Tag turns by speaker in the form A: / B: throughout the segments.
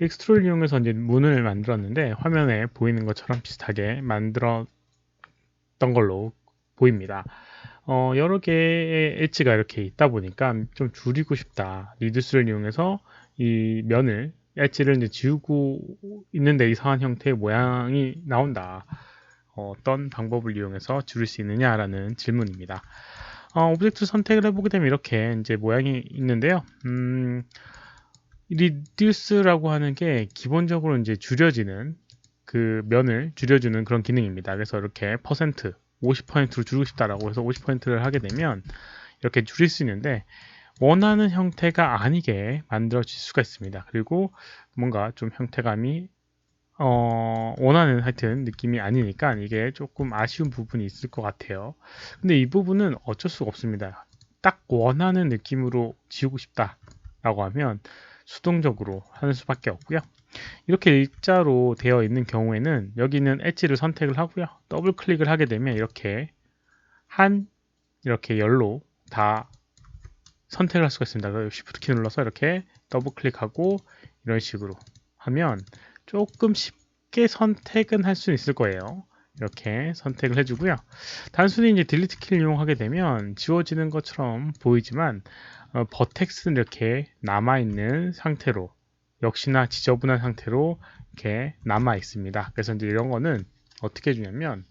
A: 익스트루를 이용해서 이제 문을 만들었는데 화면에 보이는 것처럼 비슷하게 만들었던 걸로 보입니다. 어, 여러 개의 엣지가 이렇게 있다 보니까 좀 줄이고 싶다. 리듀스를 이용해서 이 면을 엣지를 이제 지우고 있는데 이상한 형태의 모양이 나온다. 어, 떤 방법을 이용해서 줄일 수 있느냐라는 질문입니다. 어, 오브젝트 선택을 해보게 되면 이렇게 이제 모양이 있는데요. 음, reduce라고 하는 게 기본적으로 이제 줄여지는 그 면을 줄여주는 그런 기능입니다. 그래서 이렇게 퍼센트 50%로 줄이고 싶다라고 해서 50%를 하게 되면 이렇게 줄일 수 있는데 원하는 형태가 아니게 만들어질 수가 있습니다. 그리고 뭔가 좀 형태감이 어, 원하는 하여튼 느낌이 아니니까 이게 조금 아쉬운 부분이 있을 것 같아요. 근데 이 부분은 어쩔 수가 없습니다. 딱 원하는 느낌으로 지우고 싶다라고 하면 수동적으로 하는 수밖에 없고요. 이렇게 일자로 되어 있는 경우에는 여기는 엣지를 선택을 하고요. 더블 클릭을 하게 되면 이렇게 한 이렇게 열로 다 선택을 할 수가 있습니다. Shift 키 눌러서 이렇게 더블 클릭하고 이런 식으로 하면 조금 쉽게 선택은 할 수 있을 거예요. 이렇게 선택을 해주고요. 단순히 이제 딜리트 키를 이용하게 되면 지워지는 것처럼 보이지만 어, 버텍스는 이렇게 남아있는 상태로 역시나 지저분한 상태로 이렇게 남아 있습니다. 그래서 이제 이런 거는 어떻게 해주냐면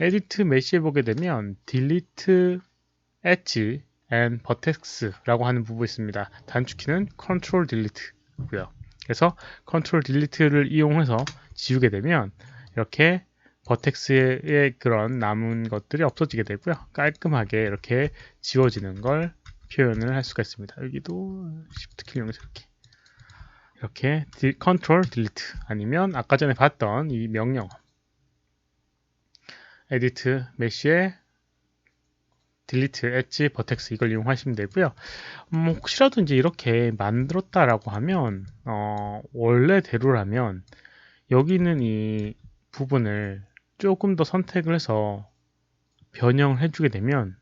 A: 에디트 메시에 보게 되면 delete edge vertex라고 하는 부분이 있습니다. 단축키는 control delete고요. 그래서 컨트롤 딜리트를 이용해서 지우게 되면 이렇게 버텍스의 그런 남은 것들이 없어지게 되고요. 깔끔하게 이렇게 지워지는 걸 표현을 할 수가 있습니다. 여기도 Shift 키 이용해서 이렇게 이렇게 컨트롤 딜리트 아니면 아까 전에 봤던 이 명령 에디트 메시에 딜리트, 엣지, 버텍스 이걸 이용하시면 되고요. 음, 혹시라도 이제 이렇게 만들었다라고 하면 어, 원래대로라면 여기 있는 이 부분을 조금 더 선택을 해서 변형을 해주게 되면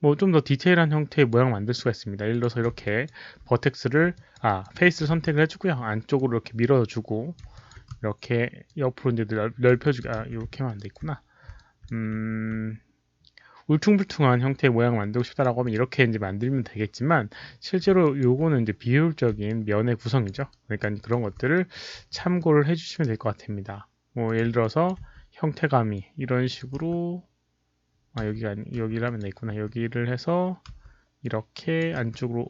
A: 뭐 좀 더 디테일한 형태의 모양을 만들 수가 있습니다. 예를 들어서 이렇게 버텍스를 아 페이스를 선택을 해주고요. 안쪽으로 이렇게 밀어주고 이렇게 옆으로 이제 넓혀주기 아 이렇게만 안돼 있구나. 음 울퉁불퉁한 형태의 모양을 만들고 싶다라고 하면 이렇게 이제 만들면 되겠지만 실제로 요거는 이제 비효율적인 면의 구성이죠. 그러니까 그런 것들을 참고를 해주시면 될 것 같습니다. 뭐 예를 들어서 형태감이 이런 식으로 아 여기가 여기라면 있구나 여기를 해서 이렇게 안쪽으로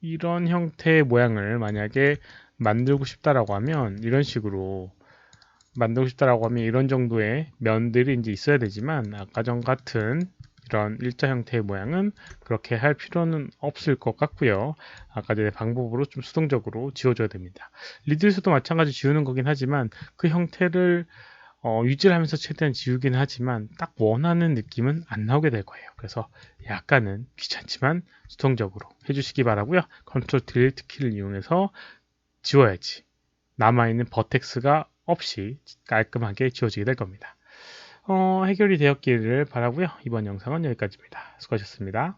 A: 이런 형태의 모양을 만약에 만들고 싶다라고 하면 이런 식으로 만들고 싶다라고 하면 이런 정도의 면들이 이제 있어야 되지만 아까 전 같은 이런 일자 형태의 모양은 그렇게 할 필요는 없을 것 같고요. 아까 전에 방법으로 좀 수동적으로 지워줘야 됩니다. 리드에서도 마찬가지 지우는 거긴 하지만 그 형태를 어, 유지를 하면서 최대한 지우기는 하지만 딱 원하는 느낌은 안 나오게 될 거예요. 그래서 약간은 귀찮지만 수동적으로 해주시기 바라고요. 컨트롤 딜리트 키를 이용해서 지워야지 남아있는 버텍스가 없이 깔끔하게 지워지게 될 겁니다. 어, 해결이 되었기를 바라고요. 이번 영상은 여기까지입니다. 수고하셨습니다.